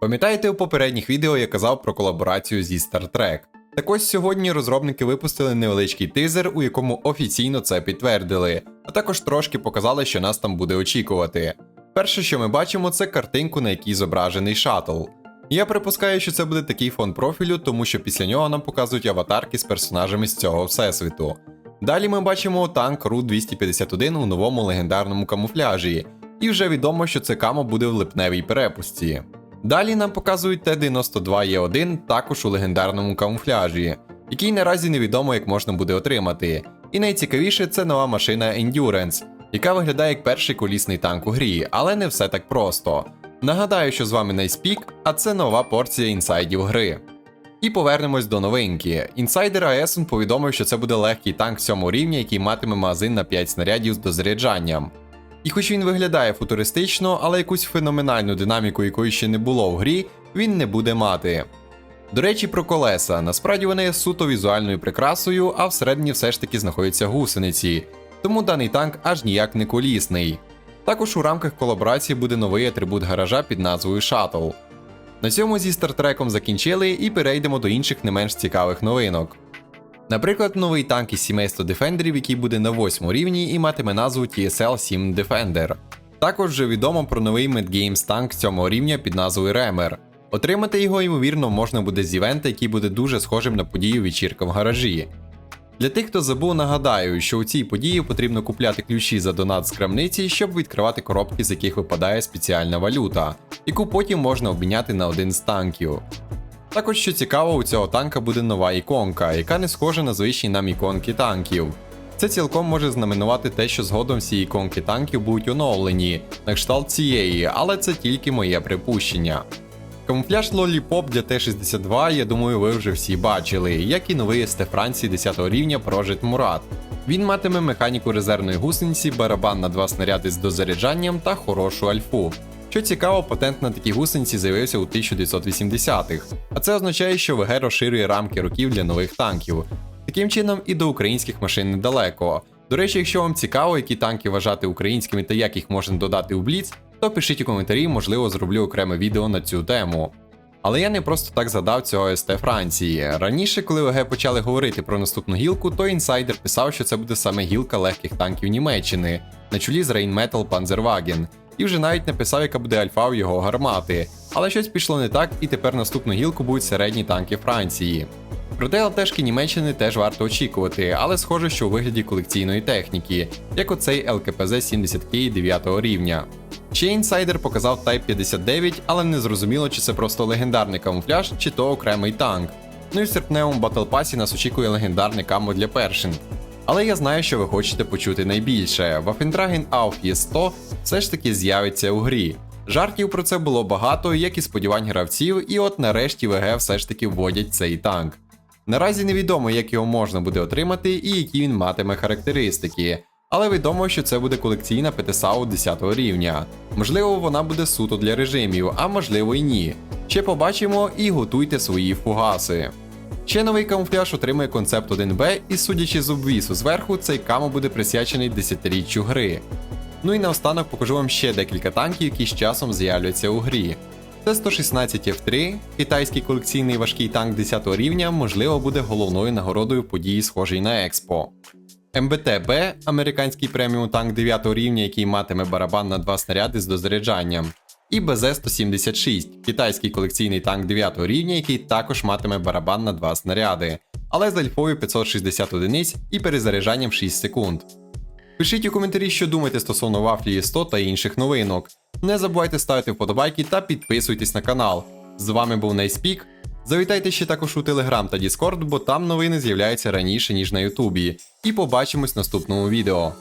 Пам'ятаєте, у попередніх відео я казав про колаборацію зі Star Trek? Так ось сьогодні розробники випустили невеличкий тизер, у якому офіційно це підтвердили, а також трошки показали, що нас там буде очікувати. Перше, що ми бачимо, це картинку, на якій зображений шаттл. Я припускаю, що це буде такий фон профілю, тому що після нього нам показують аватарки з персонажами з цього всесвіту. Далі ми бачимо танк Ру-251 у новому легендарному камуфляжі, і вже відомо, що це камо буде в липневій перепусті. Далі нам показують Т-92Е1 також у легендарному камуфляжі, який наразі невідомо як можна буде отримати. І найцікавіше це нова машина Endurance, яка виглядає як перший колісний танк у грі, але не все так просто. Нагадаю, що з вами Найспік, а це нова порція інсайдів гри. І повернемось до новинки. Інсайдер АЕСН повідомив, що це буде легкий танк 7 рівня, який матиме магазин на 5 снарядів з дозаряджанням. І хоч він виглядає футуристично, але якусь феноменальну динаміку, якої ще не було в грі, він не буде мати. До речі, про колеса. Насправді вони є суто візуальною прикрасою, а всередині все ж таки знаходяться гусениці, тому даний танк аж ніяк не колісний. Також у рамках колаборації буде новий атрибут гаража під назвою Шаттл. На цьому зі стартреком закінчили і перейдемо до інших не менш цікавих новинок. Наприклад, новий танк із сімейства Defenderів, який буде на 8 рівні і матиме назву TSL 7 Defender. Також вже відомо про новий Medgames танк 7 рівня під назвою Ремер. Отримати його, ймовірно, можна буде з івента, який буде дуже схожим на подію вечірка в гаражі. Для тих, хто забув, нагадаю, що у цій події потрібно купляти ключі за донат з крамниці, щоб відкривати коробки, з яких випадає спеціальна валюта, яку потім можна обміняти на один з танків. Також що цікаво, у цього танка буде нова іконка, яка не схожа на звичні нам іконки танків. Це цілком може знаменувати те, що згодом всі іконки танків будуть оновлені, на кшталт цієї, але це тільки моє припущення. Камуфляж Lollipop для Т-62, я думаю, ви вже всі бачили, як і новий СТ Франції 10 рівня Project Murat. Він матиме механіку резервної гусениці, барабан на два снаряди з дозаряджанням та хорошу альфу. Що цікаво, патент на такі гусениці з'явився у 1980-х, а це означає, що ВГ розширює рамки років для нових танків. Таким чином і до українських машин недалеко. До речі, якщо вам цікаво, які танки вважати українськими та як їх можна додати у Бліц, то пишіть у коментарі, можливо, зроблю окреме відео на цю тему. Але я не просто так згадав цього СТ Франції. Раніше, коли ВГ почали говорити про наступну гілку, то інсайдер писав, що це буде саме гілка легких танків Німеччини, на чолі з Rheinmetall Panzerwagen, і вже навіть написав, яка буде альфа у його гармати. Але щось пішло не так, і тепер наступну гілку будуть середні танки Франції. Проте ЛТшки Німеччини теж варто очікувати, але схоже, що у вигляді колекційної техніки, як оцей ЛКПЗ 70К 9 рівня. Ще інсайдер показав Type 59, але не зрозуміло, чи це просто легендарний камуфляж, чи то окремий танк. Ну і в серпневому Pass нас очікує легендарний камо для першин. Але я знаю, що ви хочете почути найбільше. Waffendragen Auf є 100 все ж таки з'явиться у грі. Жартів про це було багато, як і сподівань гравців, і от нарешті ВГ все ж таки вводять цей танк. Наразі невідомо, як його можна буде отримати і які він матиме характеристики, але відомо, що це буде колекційна ПТСАУ 10 рівня. Можливо, вона буде суто для режимів, а можливо і ні. Ще побачимо і готуйте свої фугаси. Ще новий камуфляж отримує концепт 1Б, і судячи з обвісу зверху, цей камо буде присвячений 10-річчю гри. Ну і наостанок покажу вам ще декілька танків, які з часом з'являться у грі. Це 116 F3, китайський колекційний важкий танк 10 рівня, можливо, буде головною нагородою події, схожій на Експо. МБТ-Б американський преміум танк 9 рівня, який матиме барабан на два снаряди з дозаряджанням. І БЗ-176, китайський колекційний танк 9 рівня, який також матиме барабан на два снаряди, але з альфою 560 одиниць і перезаряджанням 6 секунд. Пишіть у коментарі, що думаєте стосовно вафлі 100 та інших новинок. Не забувайте ставити вподобайки та підписуйтесь на канал. З вами був Найспік. Завітайте ще також у Телеграм та Діскорд, бо там новини з'являються раніше, ніж на Ютубі. І побачимось в наступному відео.